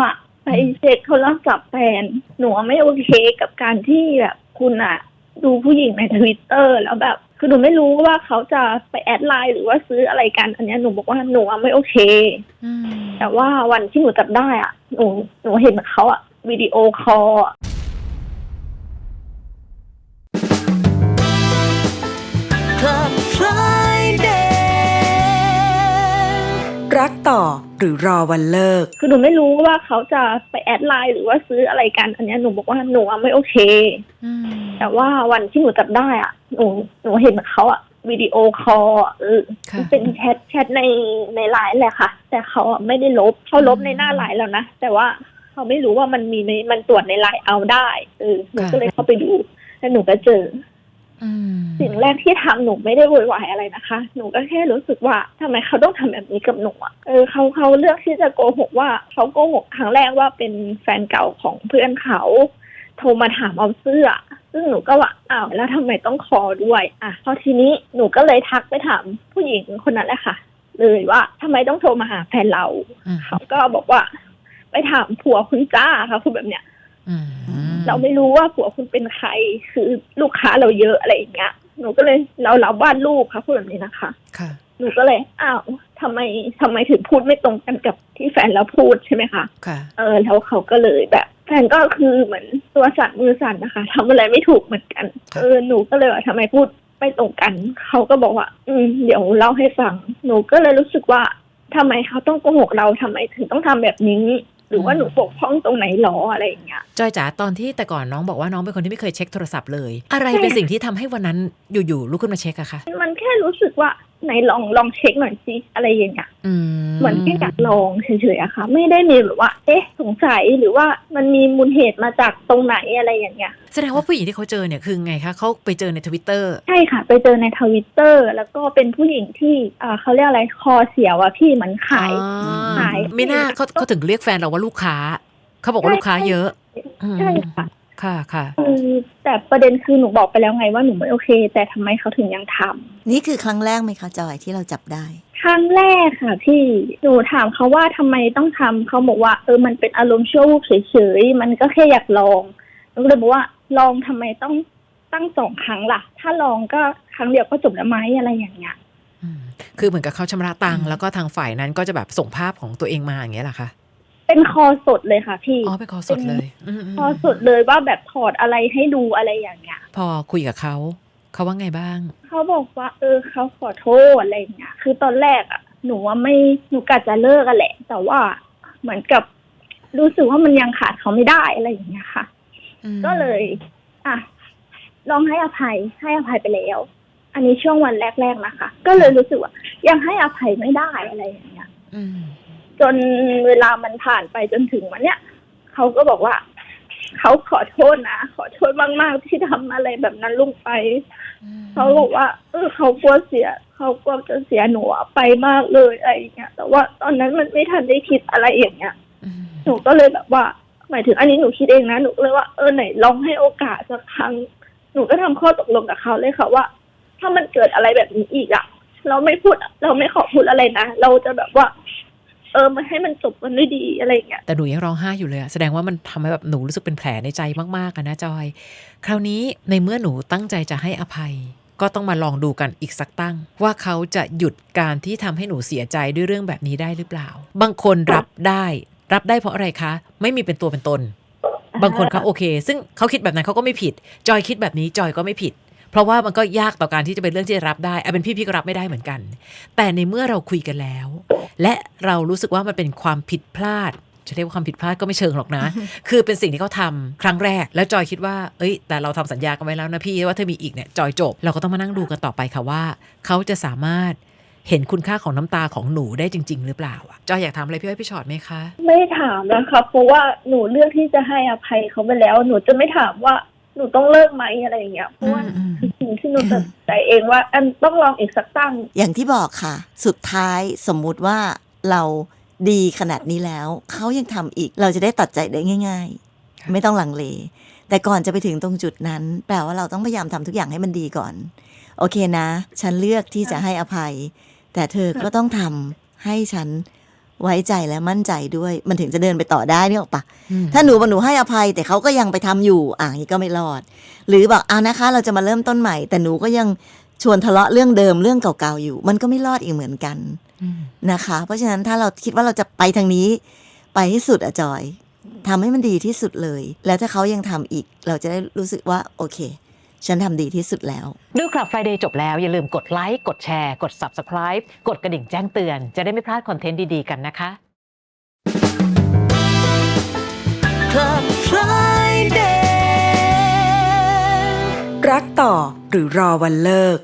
อะไปเช็คโทรศัพท์แฟนหนูอะไม่โอเคกับการที่แบบคุณอะดูผู้หญิงในทวิตเตอร์แล้วแบบ คือหนูไม่รู้ว่าเขาจะไปแอดไลน์หรือว่าซื้ออะไรกันอันเนี้ยหนูบอกว่าหนูอะไม่โอเค อืมแต่ว่าวันที่หนูจับได้อะหนูหนูเห็นเขาอะวิดีโอคอลอะ Club Friday รักต่อห รือรอวันเลิก คือหนูไม่รู้ว่าเขาจะไปแอดไลน์หรือว่าซื้ออะไรกันอันเนี้ยหนูบอกว่าหนูอะไม่โอเค อืมแต่ว่าวันที่หนูจับได้อะหนูหนูเห็นเขาอะวิดีโอคอลอะเออ ค่ะมันเป็นแชทแชทในในไลน์แหละค่ะ แต่เขาอะไม่ได้ลบเขาลบในหน้าไลน์แล้วนะ แต่ว่าเขาไม่รู้ว่ามันมีในมันตรวจในไลน์เอาได้เออหนูก็เลยเข้าไปดูแล้วหนูก็เจออืม สิ่งแรกที่ทำหนูไม่ได้โวยวายอะไรนะคะ หนูก็แค่รู้สึกว่าทำไมเขาต้องทำแบบนี้กับหนูอะเออเขาเขาเลือกที่จะโกหกว่าเขาโกหกครั้งแรกว่าเป็นแฟนเก่าของเพื่อนเขา โทรมาถามเอาเสื้อ ซึ่งหนูก็ว่าอ้าวแล้วทำไมต้องคอด้วย อะพอทีนี้หนูก็เลยทักไปถามผู้หญิงคนนั้นแหละค่ะ เลยว่าทำไมต้องโทรมาหาแฟนเราอืมเขาก็บอกว่า ไปถามผัวคุณจ้าค่ะคือแบบเนี้ย อืม เราไม่รู้ว่าผัวคุณเป็นใครคือลูกค้าเราเยอะอะไรอย่างเงี้ยหนูก็เลยเราเราบ้านลูกค่ะพูดแบบนี้นะคะค่ะหนูก็เลยอ้าวทำไมทำไมถึงพูดไม่ตรงกันกับที่แฟนเราพูดใช่ไหมคะค่ะเออแล้วเขาก็เลยแบบแฟนก็คือเหมือนตัวสั่นมือสั่นนะคะทำอะไรไม่ถูกเหมือนกันครับเออหนูก็เลยว่าทำไมพูดไม่ตรงกัน เขาก็บอกว่า อืมเดี๋ยวเล่าให้ฟัง หนูก็เลยรู้สึกว่าทำไมเขาต้องโกหกเราทำไมถึงต้องทำแบบนี้ห รือว่าหนูปกป้องตรงไหนหรออะไรอย่างเงี้ยจอยจ๋าตอนที่แต่ก่อนน้องบอกว่าน้องเป็นคนที่ไม่เคยเช็คโทรศัพท์เลย อะไรเป็นสิ่งที่ทำให้วันนั้นอยู่ๆลุกขึ้นมาเช็คอะคะมันแค่รู้สึกว่า ไหนลองลองเช็คหน่อยสิอะไรอย่างเงี้ยอืมเหมือนแค่อยากลองเฉยๆอะค่ะ ไม่ได้มีแบบว่า เอ๊ะ สงสัยหรือว่ามันมีมูลเหตุมาจากตรงไหนอะไรอย่างเงี้ยแสดงว่าผู้หญิงที่เขาเจอเนี่ยคือไงคะเขาไปเจอในทวิตเตอร์ใช่ค่ะ ไปเจอในทวิตเตอร์แล้วก็เป็นผู้หญิงที่อ่าเขาเรียกอะไรคอเสียวอะพี่เหมันขายขายไม่น่าเขาเขาถึงเรียกแฟนเราว่าลูกค้า เขาบอกว่าลูกค้าเยอะอืมใช่ค่ะ ค่ะค่ะคือแต่ประเด็นคือหนูบอกไปแล้วไงว่าหนูไม่โอเค แต่ทำไมเขาถึงยังทำนี่คือครั้งแรกไหมคะจอยที่เราจับได้ ครั้งแรกค่ะ พี่หนูถามเขาว่าทำไมต้องทำเขาบอกว่าเออมันเป็นอารมณ์ชั่ววูบเฉยๆมันก็แค่อยากลองหนูก็เลยบอกว่าลองทำไมต้องตั้งสองครั้งล่ะ ถ้าลองก็ครั้งเดียวก็จบแล้วไหมอะไรอย่างเงี้ย อืมคือเหมือนกับเขาชำระตังค์อืม แล้วก็ทางฝ่ายนั้นก็จะแบบส่งภาพของตัวเองมาอย่างเงี้ยเหรอคะ เป็นคอสดเลยค่ะพี่อ๋อเป็นคอสดเลยอืมๆคอสดเลยว่าแบบถอดอะไรให้ดูอะไรอย่างเงี้ย พอคุยกับเขาเขาว่าไงบ้าง เขาบอกว่า เออเขาขอโทษอะไรอย่างเงี้ย คือตอนแรกอะหนูว่าไม่หนูกะจะเลิกกันแหละ แต่ว่าเหมือนกับรู้สึกว่ามันยังขาดเขาไม่ได้อะไรอย่างเงี้ยค่ะอืมก็เลย อะลองให้อภัยให้อภัยไปแล้ว อันนี้ช่วงวันแรกๆนะคะ ก็เลยรู้สึกว่ายังให้อภัยไม่ได้อะไรอย่างเงี้ย อืม จนเวลามันผ่านไปจนถึงวันเนี้ยเขาก็บอกว่าเขาขอโทษนะขอโทษมากๆที่ทำอะไรแบบนั้นลุงไปเขาบอกว่า เออเขากลัวเสียเขากลัวจะเสียหนูไปมากเลยอะไรอย่างเงี้ยแต่ว่าตอนนั้นมันไม่ทันได้คิดอะไรอย่างเงี้ยหนูก็เลยแบบว่า หมายถึงอันนี้หนูคิดเองนะหนูเลยว่าเออไหนลองให้โอกาสสักครั้ง หนูก็ทำข้อตกลงกับเขาเลยค่ะว่า ถ้ามันเกิดอะไรแบบนี้อีกอะเราไม่พูด เราไม่ขอพูดอะไรนะเราจะแบบว่า เออมาให้มันจบกันด้วยดีอะไรอย่างเงี้ยแต่หนูยังร้องไห้อยู่เลยอะแสดงว่ามันทำให้แบบหนูรู้สึกเป็นแผลในใจมากๆอะนะจอย คราวนี้ในเมื่อหนูตั้งใจจะให้อภัย ก็ต้องมาลองดูกันอีกสักตั้ง ว่าเขาจะหยุดการที่ทำให้หนูเสียใจด้วยเรื่องแบบนี้ได้หรือเปล่า บางคนรับได้ รับได้เพราะอะไรคะ ไม่มีเป็นตัวเป็นตน บางคนเขาโอเค ซึ่งเขาคิดแบบนั้นเขาก็ไม่ผิด จอยคิดแบบนี้จอยก็ไม่ผิด เพราะว่ามันก็ยากต่อการที่จะเป็นเรื่องที่จะรับได้เอาเป็นพี่พี่ก็รับไม่ได้เหมือนกัน แต่ในเมื่อเราคุยกันแล้ว และเรารู้สึกว่ามันเป็นความผิดพลาดจะเรียกว่าความผิดพลาดก็ไม่เชิงหรอกนะ คือเป็นสิ่งที่เขาทำครั้งแรก แล้วจอยคิดว่า เอ้ย แต่เราทำสัญญากันไว้แล้วนะพี่ว่าถ้ามีอีกเนี่ยจอยจบ เราก็ต้องมานั่งดูกันต่อไปค่ะว่า เขาจะสามารถเห็นคุณค่าของน้ำตาของหนูได้จริง ๆ หรือเปล่าอะจอยอยากถามอะไรพี่อ้อยพี่ชอตไหมคะ ไม่ถามนะคะเพราะว่าหนูเลือกที่จะให้อภัยเขาไปแล้ว หนูจะไม่ถามว่าหนูต้องเลิกไหมอะไรอย่างเงี้ยเพราะว่าิ่งที่หนูตัดใจเองว่าอันต้องลองอีกสักตั้ง อย่างที่บอกค่ะ สุดท้ายสมมุติว่าเราดีขนาดนี้แล้ว เขายังทำอีกเราจะได้ตัดใจได้ง่าย ๆ ไม่ต้องลังเล แต่ก่อนจะไปถึงตรงจุดนั้น แปลว่าเราต้องพยายามทำทุกอย่างให้มันดีก่อน โอเคนะ ฉันเลือกที่จะให้อภัย แต่เธอก็ต้องทำให้ฉัน ไว้ใจและมั่นใจด้วย มันถึงจะเดินไปต่อได้นี่ออกปะอืมถ้าหนูบอกหนูให้อภัย แต่เขาก็ยังไปทำอยู่อะอย่างนี้ก็ไม่รอด หรือบอกเอานะคะ เราจะมาเริ่มต้นใหม่ แต่หนูก็ยังชวนทะเลาะเรื่องเดิมเรื่องเก่าๆอยู่ มันก็ไม่รอดอีกเหมือนกันอืมนะคะ เพราะฉะนั้นถ้าเราคิดว่าเราจะไปทางนี้ ไปให้สุดอะจอยทำให้มันดีที่สุดเลย แล้วถ้าเขายังทำอีก เราจะได้รู้สึกว่าโอเค ฉันทำดีที่สุดแล้ว ดูคลับ Friday จบแล้ว อย่าลืมกดไลค์กดแชร์ กด Subscribe กดกระดิ่งแจ้งเตือน จะได้ไม่พลาดคอนเทนต์ดี ๆ กันนะคะ Club Friday รักต่อหรือรอวันเลิก